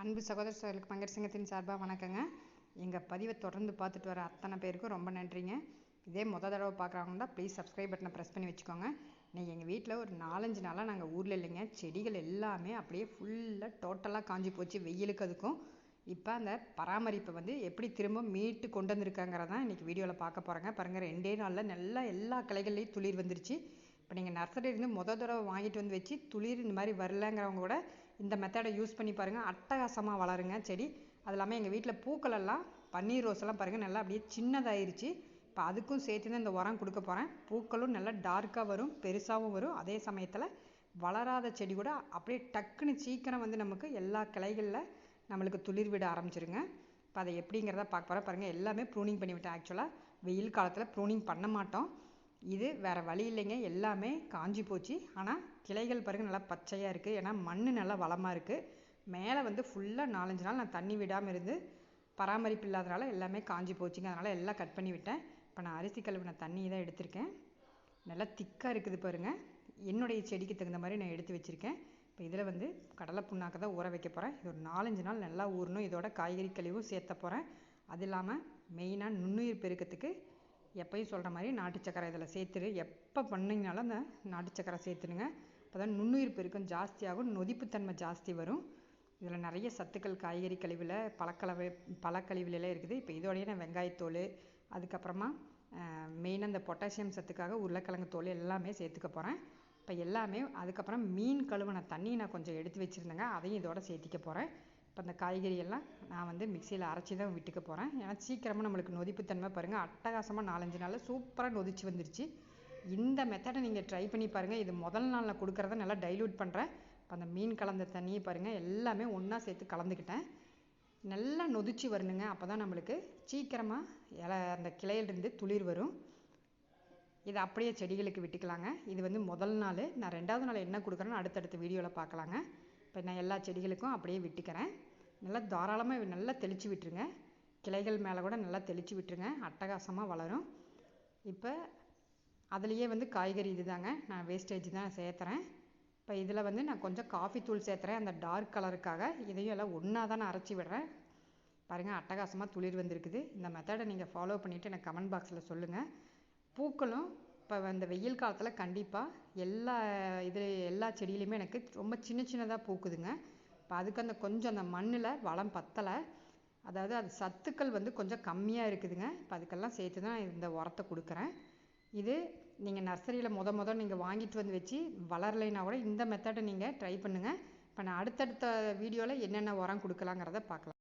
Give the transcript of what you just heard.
அன்பு சகோதர சகோதரர்களுக்கு பங்கர் சங்கத்தின் சார்பாக வணக்கங்க. எங்கள் பதிவை தொடர்ந்து பார்த்துட்டு வர அத்தனை பேருக்கும் ரொம்ப நன்றிங்க. இதே முத தடவை பார்க்குறவங்க தான் ப்ளீஸ் சப்ஸ்கிரைப் பட்டனை ப்ரெஸ் பண்ணி வச்சுக்கோங்க. இன்றைக்கி எங்கள் வீட்டில் ஒரு நாலஞ்சு நாளாக நாங்கள் ஊரில் இல்லைங்க. செடிகள் எல்லாமே அப்படியே ஃபுல்லாக டோட்டலாக காஞ்சி போச்சு. வெயிலுக்கு அதுக்கும். இப்போ அந்த பராமரிப்பை வந்து எப்படி திரும்ப மீட்டு கொண்டு வந்திருக்காங்கிறதான் இன்றைக்கி வீடியோவில் பார்க்க போகிறேங்க பாருங்கள் ரெண்டே நாளில் நல்லா எல்லா கிளைகள்லேயும் துளிர் வந்துருச்சு. இப்போ நீங்கள் நர்சரியிலேருந்து மொதல் தடவை வாங்கிட்டு வந்து வச்சு துளிர் இந்த மாதிரி வரலங்கிறவங்க கூட இந்த மெத்தடை யூஸ் பண்ணி பாருங்கள் அட்டகாசமாக வளருங்க. செடி அது இல்லாமல் எங்கள் வீட்டில் பூக்களெல்லாம் பன்னீர் ரோஸ் எல்லாம் பாருங்கள் நல்லா அப்படியே சின்னதாயிருச்சு. இப்போ அதுக்கும் சேர்த்து தான் இந்த உரம் கொடுக்க போகிறேன் பூக்களும் நல்லா டார்க்காக வரும் பெருசாகவும் வரும். அதே சமயத்தில் வளராத செடி கூட அப்படியே டக்குன்னு சீக்கிரம் வந்து நமக்கு எல்லா கிளைகளில் நம்மளுக்கு துளிர் விட ஆரம்பிச்சிருங்க. இப்போ அதை எப்படிங்கிறத பார்க்க போகிறேன் பாருங்கள் எல்லாமே ப்ரூனிங் பண்ணிவிட்டேன் ஆக்சுவலாக வெயில் காலத்தில் ப்ரூனிங் பண்ண மாட்டோம். இது வேறு வழி இல்லைங்க. எல்லாமே காஞ்சி போச்சு. ஆனால் கிளைகள் பாருங்கள் நல்லா பச்சையாக இருக்குது ஏன்னா மண் நல்லா வளமாக இருக்குது மேலே வந்து ஃபுல்லாக நாலஞ்சு நாள் நான் தண்ணி விடாமல் இருந்து பராமரிப்பு இல்லாதனால எல்லாமே காஞ்சி போச்சுங்க. அதனால் எல்லாம் கட் பண்ணி விட்டேன். இப்போ நான் அரிசி கழுவின தண்ணி தான் எடுத்திருக்கேன். நல்லா திக்காக இருக்குது பாருங்கள் என்னுடைய செடிக்கு தகுந்த மாதிரி நான் எடுத்து வச்சுருக்கேன். இப்போ இதில் வந்து கடலை புண்ணாக்க தான் ஊற வைக்க போகிறேன் இது ஒரு நாலஞ்சு நாள் நல்லா ஊறணும். இதோட காய்கறி கழிவும் சேர்த்த போகிறேன் அது இல்லாமல் மெயினாக நுண்ணுயிர் பெருக்கத்துக்கு எப்பயும் சொல்கிற மாதிரி நாட்டு சக்கரை இதில் சேர்த்துரு. எப்போ பண்ணிங்கனாலும் அந்த நாட்டு சக்கரை சேர்த்துடுங்க. அப்போ தான் நுண்ணுயிர் பெருக்கம் ஜாஸ்தியாகும் நொதிப்புத்தன்மை ஜாஸ்தி வரும். இதில் நிறைய சத்துக்கள் காய்கறி கழிவில் பழக்கலவை பழக்கழிவுலாம் இருக்குது. இப்போ இதோடய நான் வெங்காயத்தோல் அதுக்கப்புறமா மெயினாக இந்த பொட்டாசியம் சத்துக்காக உருளைக்கிழங்கு தோல் எல்லாமே சேர்த்துக்க போகிறேன் இப்போ எல்லாமே அதுக்கப்புறம் மீன் கழுவின தண்ணி நான் கொஞ்சம் எடுத்து வச்சுருந்தேங்க. அதையும் இதோட சேர்த்திக்க போகிறேன் இப்போ அந்த காய்கறியெல்லாம் நான் வந்து மிக்சியில் அரைச்சி தான் விட்டுக்க போகிறேன் ஏன்னா சீக்கிரமாக நம்மளுக்கு நொதிப்புத்தன்மை பாருங்கள் அட்டகாசமாக நாலஞ்சு நாளில் சூப்பராக நொதிச்சு வந்துருச்சு. இந்த மெத்தடை நீங்கள் ட்ரை பண்ணி பாருங்கள் இது முதல் நாளில் கொடுக்குறத நல்லா டைல்யூட் பண்ணுறேன் இப்போ அந்த மீன் கலந்த தண்ணியை பாருங்கள் எல்லாமே ஒன்றா சேர்த்து கலந்துக்கிட்டேன். நல்லா நொதிச்சு வரணுங்க. அப்போ தான் நம்மளுக்கு சீக்கிரமாக இலை அந்த கிளையிலிருந்து துளிர் வரும். இதை அப்படியே செடிகளுக்கு விட்டுக்கலாங்க. இது வந்து முதல் நாள். நான் ரெண்டாவது நாள் என்ன கொடுக்குறேன்னு அடுத்தடுத்த வீடியோவில் பார்க்கலாங்க. இப்போ நான் எல்லா செடிகளுக்கும் அப்படியே விட்டுக்கிறேன். நல்லா தாராளமாக நல்லா தெளித்து விட்டுருங்க. கிளைகள் மேலே கூட நல்லா தெளித்து விட்டுருங்க. அட்டகாசமாக வளரும். இப்போ அதுலேயே வந்து காய்கறி இது தாங்க நான் வேஸ்டேஜ் தான் சேர்த்துறேன். இப்போ இதில் வந்து நான் கொஞ்சம் காஃபி தூள் சேர்த்துறேன். அந்த டார்க் கலருக்காக இதையும் எல்லாம் ஒன்றா தான் நான் அரைச்சி விடுறேன். பாருங்கள் அட்டகாசமாக துளிர் வந்திருக்குது. இந்த மெத்தடை நீங்கள் ஃபாலோ பண்ணிவிட்டு எனக்கு கமெண்ட் பாக்ஸில் சொல்லுங்கள் பூக்களும் இப்போ இந்த வெயில் காலத்தில் கண்டிப்பாக எல்லா இது எல்லா செடியிலையுமே எனக்கு ரொம்ப சின்ன சின்னதாக பூக்குதுங்க. இப்போ அதுக்கு அந்த கொஞ்சம் அந்த மண்ணில் வளம் பத்தலை. அதாவது அது சத்துக்கள் வந்து கொஞ்சம் கம்மியாக இருக்குதுங்க. இப்போ அதுக்கெல்லாம் சேர்த்து தான் இந்த உரத்தை கொடுக்குறேன். இது நீங்கள் நர்சரியில் முத முத நீங்கள் வாங்கிட்டு வந்து வச்சு வளரலைன்னா கூட இந்த மெத்தடை நீங்கள் ட்ரை பண்ணுங்கள் இப்போ நான் அடுத்தடுத்த வீடியோவில் என்னென்ன உரம் கொடுக்கலாங்கிறத பார்க்கலாம்.